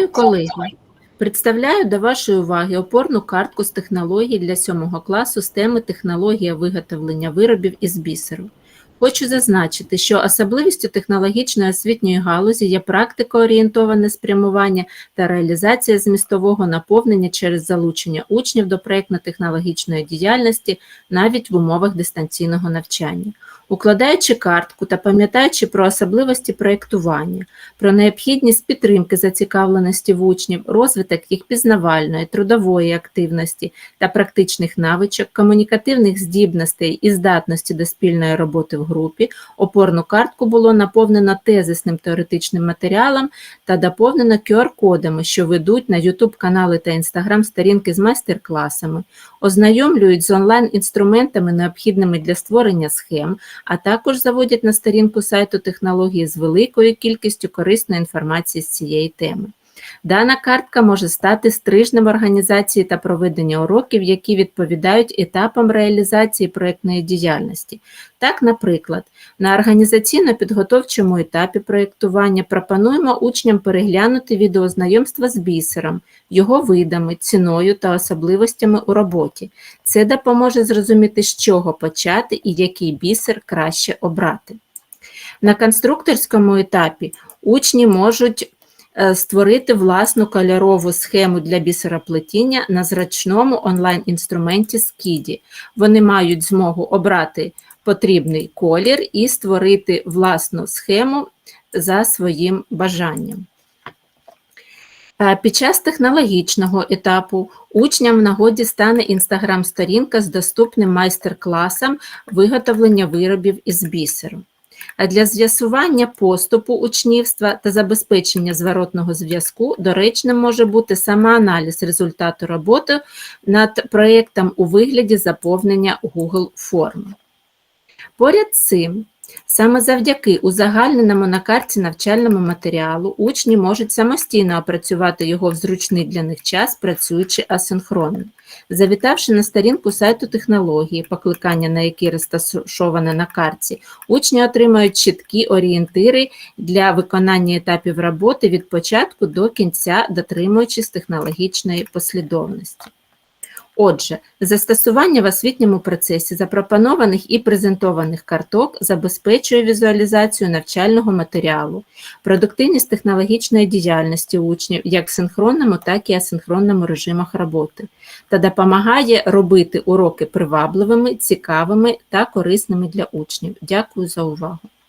Вітаю, колеги! Представляю до вашої уваги опорну картку з технологій для 7 класу з теми технологія виготовлення виробів із бісеру. Хочу зазначити, що особливістю технологічної освітньої галузі є практикоорієнтоване спрямування та реалізація змістового наповнення через залучення учнів до проєктно-технологічної діяльності навіть в умовах дистанційного навчання. Укладаючи картку та пам'ятаючи про особливості проєктування, про необхідність підтримки зацікавленості в учнів, розвиток їх пізнавальної, трудової активності та практичних навичок, комунікативних здібностей і здатності до спільної роботи в групі, опорну картку було наповнено тезисним теоретичним матеріалом та доповнено QR-кодами, що ведуть на YouTube канали та Instagram сторінки з майстер-класами, ознайомлюють з онлайн-інструментами, необхідними для створення схем, а також заводять на сторінку сайту технології з великою кількістю корисної інформації з цієї теми. Дана картка може стати стрижнем організації та проведення уроків, які відповідають етапам реалізації проєктної діяльності. Так, наприклад, на організаційно-підготовчому етапі проєктування пропонуємо учням переглянути відеознайомство з бісером, його видами, ціною та особливостями у роботі. Це допоможе зрозуміти, з чого почати і який бісер краще обрати. На конструкторському етапі учні можуть створити власну кольорову схему для бісероплетіння на зручному онлайн-інструменті Skidi. Вони мають змогу обрати потрібний колір і створити власну схему за своїм бажанням. Е, Під час технологічного етапу учням в нагоді стане інстаграм-сторінка з доступним майстер-класом виготовлення виробів із бісеру. Для з'ясування поступу учнівства та забезпечення зворотного зв'язку доречним може бути самоаналіз результату роботи над проєктом у вигляді заповнення Google форми. Поряд з цим, саме завдяки узагальненому на карті навчальному матеріалу учні можуть самостійно опрацювати його в зручний для них час, працюючи асинхронно. Завітавши на сторінку сайту технології, покликання на який розташоване на карті, учні отримають чіткі орієнтири для виконання етапів роботи від початку до кінця, дотримуючись технологічної послідовності. Отже, застосування в освітньому процесі запропонованих і презентованих карток забезпечує візуалізацію навчального матеріалу, продуктивність технологічної діяльності учнів як в синхронному, так і асинхронному режимах роботи та допомагає робити уроки привабливими, цікавими та корисними для учнів. Дякую за увагу.